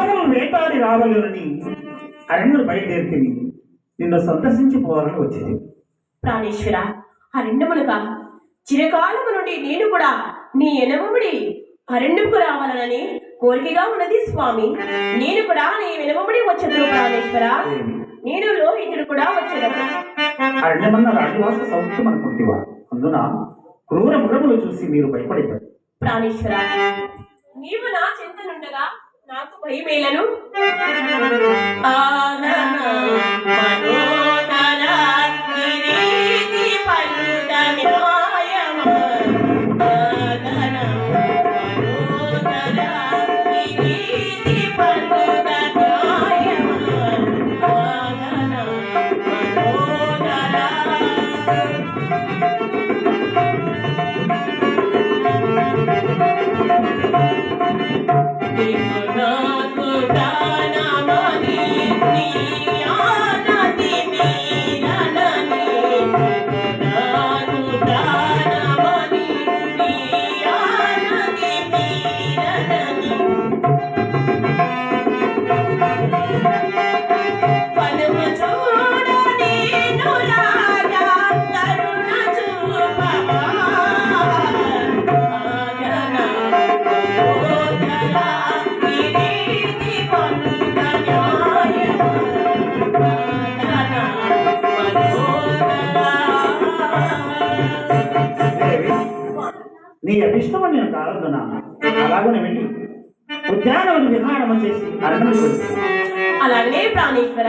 మృగములు వేటాడి రావాలని అరణ్యులు బయలుదేరితివి నిన్ను సందర్శించి పోవాలని వచ్చింది. ప్రాణేశ్వర అరణ్యములుగా చిరకాలము నుండి నేను కూడా నీ ఎనమముడి అరణ్యముకు రావాలనని కోరికగా ఉన్నది స్వామి. నేను కూడా నీ వెనమముడి వచ్చేది ప్రాణేశ్వర. నేను లోహితుడు కూడా వచ్చేదను. అరణ్యమన్న రాజువాస సౌఖ్యం అనుకుంటివా అందున క్రూర మృగములు చూసి మీరు భయపడేవారు. ప్రాణేశ్వర నీవు నా చింతనుండగా నాకు భయం ఆనన నీ అభిష్టం నేను కాలదునా అలాగనే వెళ్ళి ఉద్యానవన విహారము చేసి అరణ్యం అలాగనే ప్రాణేశ్వర.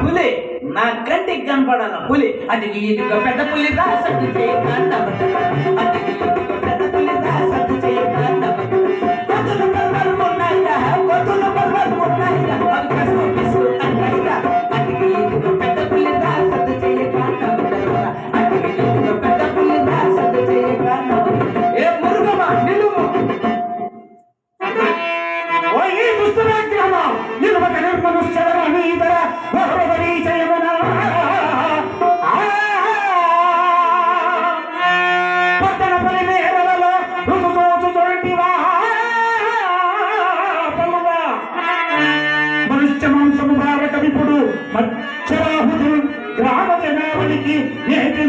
పులి నా కంటికి కనపడాల పులి. అది ఇదిగో పెద్ద పులి రా ఓయ్ దుష్టరాజ్యమా, నిలువక నిర్మనుష్యవర నీదర, పట్టణ పరిమేరలలో ఋతుసోచుచుంటివా, పలువా. మనుష్య మాంసము భారత విపుడు గ్రామ జనావళికి నేటి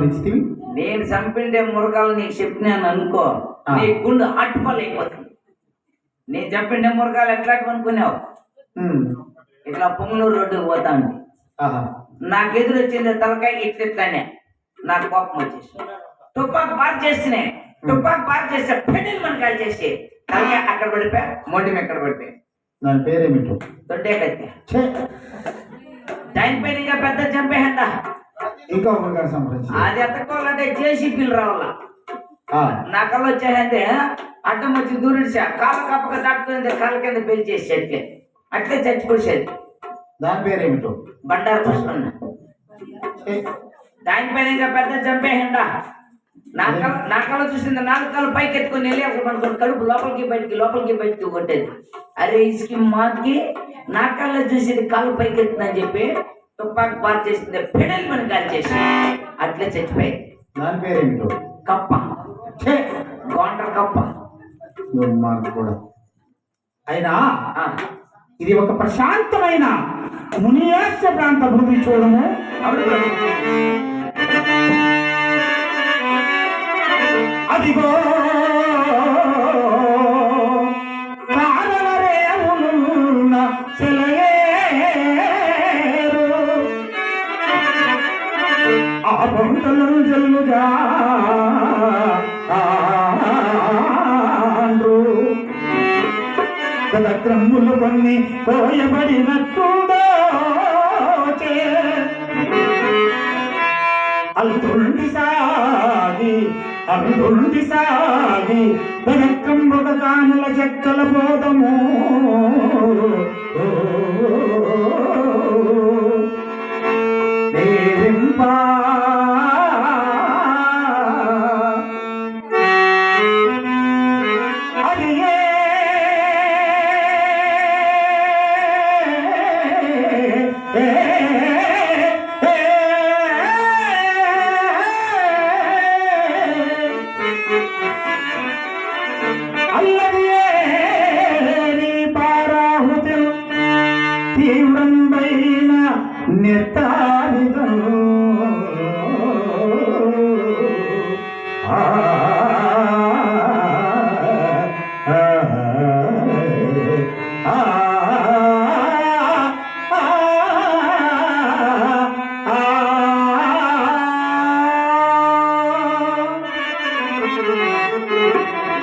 సంహరించితివి నేను చంపిండే మురగాలు నీకు చెప్పినాను అనుకో. నీ గుండె అట్టుపలైపోతుంది నేను చెప్పిన మురగాలు ఎట్లా అనుకున్నావు. ఇట్లా పొంగనూరు రోడ్డుకి పోతా ఉంది నాకు ఎదురు వచ్చింది తలకాయ ఇట్లా ఇట్లానే. నాకు కోపం వచ్చేసి తుపాకు పార్క్ చేసినే తుపాకు పార్క్ చేస్తే పెండిల్ మన కాల్ చేసి తలకాయ అక్కడ పడిపోయా? మొండి ఎక్కడ పడిపోయా? దాని పేరేమిటో? దొడ్డే కత్తి దానిపైన ఇంకా పెద్ద చంపేయండా? ఇంకా ఒకరిగారు సంప్రదించి. అది ఎత్తకోవాలంటే జేసీపీలు రావాలా? నా కళ్ళు అడ్డం వచ్చి దూరిడిసా కాళ్ళ కప్పక దాటుకుంది కాళ్ళ కింద పెళ్ళి చేసి అట్లే అట్లే చచ్చిపోసేది దాని పేరేమిటో? బండారు పుష్పన్న. ఛే, దానిపైన ఇంకా పెద్ద చంపేయండా నా కళ్ళ నా కళ్ళ చూసింది నాలుగు కళ్ళు పైకి ఎత్తుకొని వెళ్ళి అక్కడ పడుకొని కడుపు లోపలికి బయటికి లోపలికి బయటికి కొట్టేది. అరే ఇసుకి మాకి నా కళ్ళ చూసింది కాళ్ళు పైకి ఎత్తుందని చెప్పి తుపాకు పార్ చేసింది పెడల్ మన కాల్ చేసి అట్లే చచ్చిపోయి దాని పేరేమిటో కప్ప. గోంటర్ కప్ప. కూడా. అయినా ఇది ఒక ప్రశాంతమైన మునియాస్య ప్రాంత భూమి చూడము. అదిగో కానవరేవులున్న ఆ జల్లుగా. ఆండ్రు. గదక్రమ్ములు కొన్ని కోయబడినట్టుడో అల్పుండి సాగి అల్పుండి సాగి వెనక్కంబుగ కానుల చెక్కల బోధము. ఓ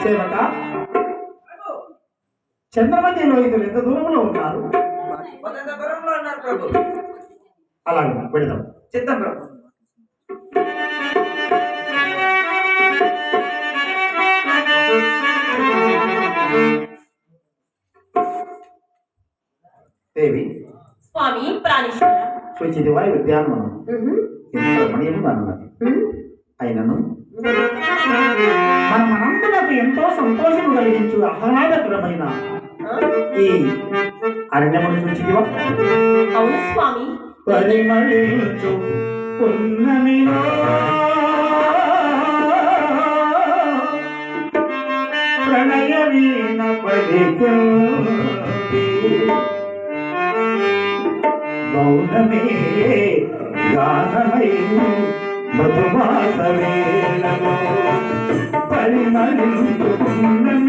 సేవక చంద్రమతి లోహితులు ఎంత దూరంలో ఉన్నారు? కొంత దూరంలో ఉన్నారు ప్రభు. అలాగే పెడదాం చిత్తం ప్రభు. దేవి స్వామి ప్రాణేశ్వర. ఎంత రమణీయముగా ఉన్నది ఉహు. అయినను? ఎంతో సంతోషం కలిగించు ఆహ్లాదకరమైన ఈ అరణ్యమును చూచిదివా అవును స్వామి. పరిమళించు పున్నమిలో. ప్రణయ వీణ పలికింది. మౌనమే గానమై మధుమాస వేళలో